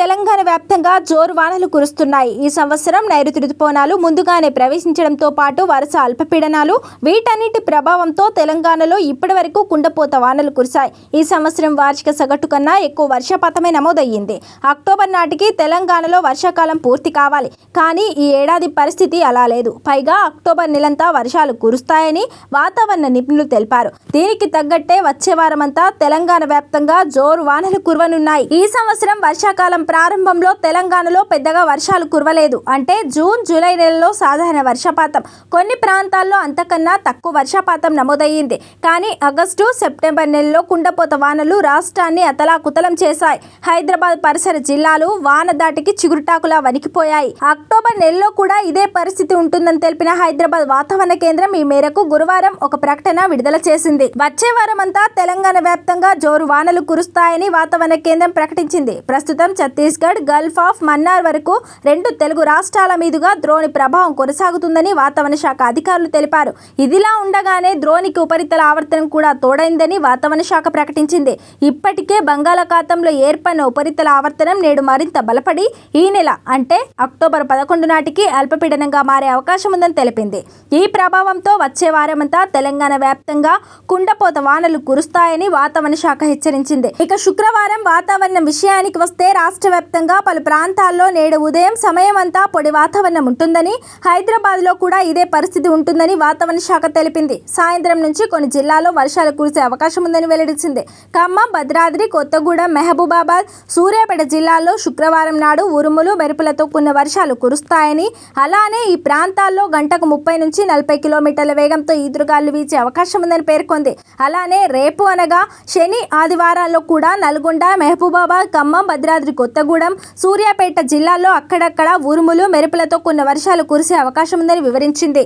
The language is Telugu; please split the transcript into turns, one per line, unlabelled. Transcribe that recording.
తెలంగాణ వ్యాప్తంగా జోరు వానలు కురుస్తున్నాయి. ఈ సంవత్సరం నైరుతి రుతుపవనాలు ముందుగానే ప్రవేశించడంతో పాటు వరుస అల్పపీడనాలు వీటన్నిటి ప్రభావంతో తెలంగాణలో ఇప్పటి వరకు కుండపోత వానలు కురిశాయి. ఈ సంవత్సరం వార్షిక సగటు కన్నా ఎక్కువ వర్షపాతమే నమోదయ్యింది. అక్టోబర్ నాటికి తెలంగాణలో వర్షాకాలం పూర్తి కావాలి. కానీ ఈ ఏడాది పరిస్థితి అలా లేదు. పైగా అక్టోబర్ నెలంతా వర్షాలు కురుస్తాయని వాతావరణ నిపుణులు తెలిపారు. దీనికి తగ్గట్టే వచ్చే వారమంతా తెలంగాణ వ్యాప్తంగా జోరు వానలు కురవనున్నాయి. ఈ సంవత్సరం వర్షాకాలం ప్రారంభంలో తెలంగాణలో పెద్దగా వర్షాలు కురవలేదు. అంటే జూన్ జూలై నెలలో సాధారణ వర్షపాతం. కొన్ని ప్రాంతాల్లో అంతకన్నా తక్కువ వర్షపాతం నమోదయ్యింది. కానీ ఆగస్టు సెప్టెంబర్ నెలలో కుండపోత వానలు రాష్ట్రాన్ని అతలాకుతలం చేశాయి. హైదరాబాద్ పరిసర జిల్లాలు వాన దాటికి చిగురుటాకులా వణికిపోయాయి. అక్టోబర్ నెలలో కూడా ఇదే పరిస్థితి ఉంటుందని తెలిపిన హైదరాబాద్ వాతావరణ కేంద్రం ఈ మేరకు గురువారం ఒక ప్రకటన విడుదల చేసింది. వచ్చే వారమంతా తెలంగాణ వ్యాప్తంగా జోరు వానలు కురుస్తాయని వాతావరణ కేంద్రం ప్రకటించింది. ప్రస్తుతం ఛత్తీస్గఢ్ గల్ఫ్ ఆఫ్ మన్నార్ వరకు రెండు తెలుగు రాష్ట్రాల మీదుగా ద్రోణి ప్రభావం కొనసాగుతుందని వాతావరణ శాఖ అధికారులు తెలిపారు. ఇదిలా ఉండగానే ద్రోణికి ఉపరితల ఆవర్తనం కూడా తోడైందని వాతావరణ శాఖ ప్రకటించింది. ఇప్పటికే బంగాళాఖాతంలో ఏర్పడిన ఉపరితల ఆవర్తనం నేడు మరింత బలపడి ఈ నెల అంటే అక్టోబర్ పదకొండు నాటికి అల్పపీడనంగా మారే అవకాశం ఉందని తెలిపింది. ఈ ప్రభావంతో వచ్చే వారమంతా తెలంగాణ వ్యాప్తంగా కుండపోత వానలు కురుస్తాయని వాతావరణ శాఖ హెచ్చరించింది. ఇక శుక్రవారం వాతావరణం విషయానికి వస్తే రాష్ట్ర వ్యాప్తంగా పలు ప్రాంతాల్లో నేడు ఉదయం సమయమంతా పొడి వాతావరణం ఉంటుందని హైదరాబాద్లో కూడా ఇదే పరిస్థితి ఉంటుందని వాతావరణ శాఖ తెలిపింది. సాయంత్రం నుంచి కొన్ని జిల్లాల్లో వర్షాలు కురిసే అవకాశం ఉందని వెల్లడించింది. ఖమ్మం భద్రాద్రి కొత్తగూడెం మెహబూబాబాద్ సూర్యాపేట జిల్లాల్లో శుక్రవారం నాడు ఉరుములు మెరుపులతో కొన్ని వర్షాలు కురుస్తాయని అలానే ఈ ప్రాంతాల్లో గంటకు ముప్పై నుంచి నలభై కిలోమీటర్ల వేగంతో ఈదురుగాలు వీచే అవకాశం ఉందని పేర్కొంది. అలానే రేపు అనగా శని ఆదివారాల్లో కూడా నల్గొండ మహబూబాబాద్ ఖమ్మం భద్రాద్రి కొత్త కొత్తగూడెం సూర్యాపేట జిల్లాల్లో అక్కడక్కడ ఉరుములు మెరుపులతో కొన్ని వర్షాలు కురిసే అవకాశం ఉందని వివరించింది.